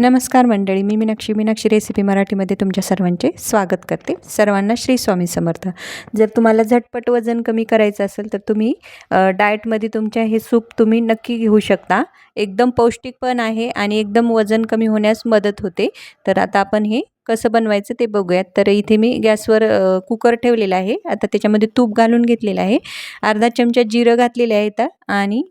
नमस्कार मंडळी मी मीनाक्षी. मीनाक्षी रेसिपी मराठीमध्ये तुमच्या सर्वांचे स्वागत करते. सर्वांना श्री स्वामी समर्थ. जर तुम्हाला झटपट वजन कमी करायचं असेल तर तुम्ही डाएटमध्ये तुमच्या हे सूप तुम्ही नक्की घेऊ शकता. एकदम पौष्टिक पण आहे आणि एकदम वजन कमी होण्यास मदत होते. तर आता आपण हे कसं बनवायचं ते बघूयात. तर इथे मी गॅसवर कुकर ठेवलेला आहे. आता त्याच्यामध्ये तूप घालून घेतलेलं आहे. अर्धा चमचा जिरं घातलेले आहेत आणि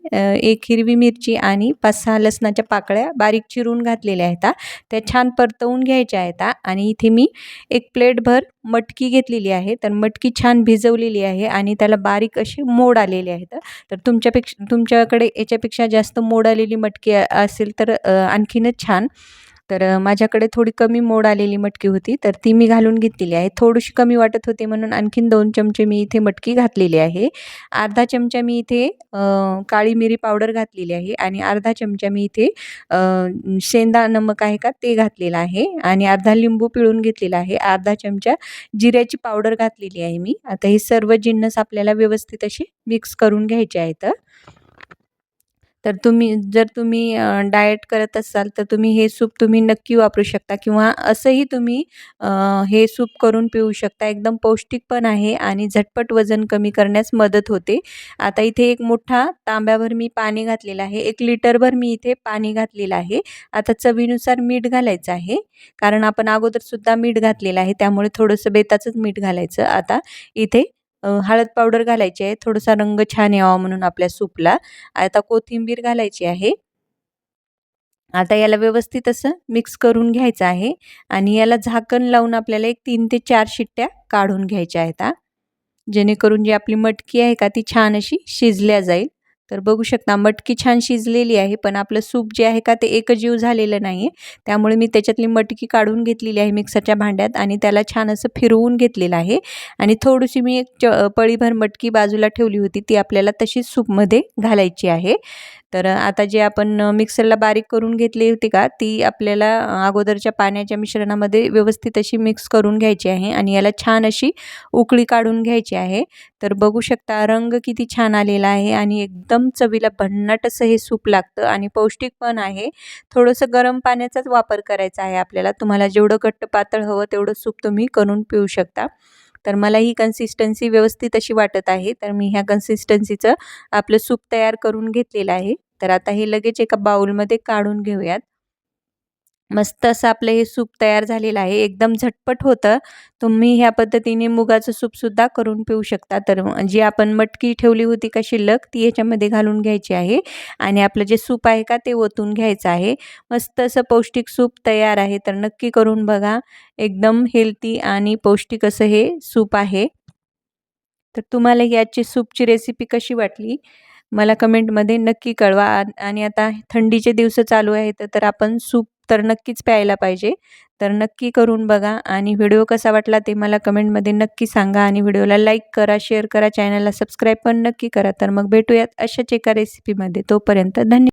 एक हिरवी मिरची आणि पाच सहा लसणाच्या पाकळ्या बारीक चिरून घातलेल्या आहेत. त्या छान परतवून घ्यायच्या आहेत. आणि इथे मी एक प्लेटभर मटकी घेतलेली आहे. तर मटकी छान भिजवलेली आहे आणि त्याला बारीक अशी मोड आलेले आहेत. तर तुमच्यापेक्षा तुमच्याकडे याच्यापेक्षा जास्त मोड आलेली मटकी असेल तर आणखीनच छान तर माझ्याकडे थोडी कमी मोड आलेली मटकी होती तर ती मी घालून घेतलेली आहे. थोडीशी कमी वाटत होती म्हणून आणखीन दोन चमचे मी इथे मटकी घातलेली आहे. अर्धा चमचा मी इथे काळी मिरी पावडर घातलेली आहे आणि अर्धा चमचा मी इथे शेंदा नमक आहे का ते घातलेलं आहे आणि अर्धा लिंबू पिळून घेतलेला आहे. अर्धा चमचा जिऱ्याची पावडर घातलेली आहे मी. आता हे सर्व जिन्नस आपल्याला व्यवस्थित असे मिक्स करून घ्यायचे आहेत. तर तुम्ही जर तुम्ही डाएट करत असाल तर तुम्ही हे सूप तुम्ही नक्की वापरू शकता किंवा असंही तुम्ही हे सूप करून पिऊ शकता. एकदम पौष्टिक पण आहे आणि झटपट वजन कमी करण्यास मदत होते. आता इथे एक मोठा तांब्याभर मी पाणी घातलेलं आहे. एक लिटरभर मी इथे पाणी घातलेलं आहे. आता चवीनुसार मीठ घालायचं आहे. कारण आपण अगोदरसुद्धा मीठ घातलेलं आहे. त्यामुळे थोडंसं बेताचंच मीठ घालायचं. आता इथे हळद पावडर घालायची आहे थोडासा रंग छान यावा म्हणून आपल्या सूपला. आता कोथिंबीर घालायची आहे. आता याला व्यवस्थित असं मिक्स करून घ्यायचं आहे आणि याला झाकण लावून आपल्याला एक तीन ते चार शिट्ट्या काढून घ्यायच्या आहेत जेणेकरून जी आपली मटकी आहे का ती छान अशी शिजल्या जाईल. तर बघू शकता मटकी छान शिजलेली आहे पण आपलं सूप जे आहे का ते एकजीव झालेलं नाही आहे त्यामुळे मी त्याच्यातली मटकी काढून घेतलेली आहे मिक्सरच्या भांड्यात आणि त्याला छान असं फिरवून घेतलेलं आहे. आणि थोडीशी मी एक च पळीभर मटकी बाजूला ठेवली होती ती आपल्याला तशीच सूपमध्ये घालायची आहे. तर आता जे आपण मिक्सरला बारीक करून घेतली होती का ती आपल्याला अगोदरच्या पाण्याच्या मिश्रणामध्ये व्यवस्थित अशी मिक्स करून घ्यायची आहे आणि याला छान अशी उकळी काढून घ्यायची आहे. तर बघू शकता रंग किती छान आलेला आहे आणि एकदम चवीला भन्नाट असं हे सूप लागतं आणि पौष्टिक पण आहे. थोडंसं गरम पाण्याचाच वापर करायचा आहे आपल्याला. तुम्हाला जेवढं घट्ट पातळ हवं तेवढं सूप तुम्ही करून पिऊ शकता. तर मला ही कन्सिस्टन्सी व्यवस्थित अशी वाटत आहे. तर मी ह्या कन्सिस्टन्सीचं आपलं सूप तयार करून घेतलेलं आहे. तर आता हे लगेच एका बाउलमध्ये काढून घेऊयात. मस्त असं आपलं हे सूप तयार झालेलं आहे. एकदम झटपट होतं. तुम्ही ह्या पद्धतीने मुगाचं सूपसुद्धा करून पिऊ शकता. तर जी आपण मटकी ठेवली होती का शिल्लक ती ह्याच्यामध्ये घालून घ्यायची आहे. आणि आपलं जे सूप आहे का ते ओतून घ्यायचं आहे. मस्त असं पौष्टिक सूप तयार आहे. तर नक्की करून बघा. एकदम हेल्दी आणि पौष्टिक असं हे सूप आहे. तर तुम्हाला याची सूपची रेसिपी कशी वाटली? मला कमेंटमध्ये नक्की कळवा. आणि आता थंडीचे दिवस चालू आहेत तर आपण सूप तर नक्कीच प्यायला पाहिजे. तर नक्की करून बघा. आणि व्हिडिओ कसा वाटला ते मला कमेंटमध्ये नक्की सांगा. आणि व्हिडिओला लाईक करा शेअर करा चॅनलला सबस्क्राईब पण नक्की करा. तर मग भेटूयात अशाच एका रेसिपीमध्ये तोपर्यंत धन्यवाद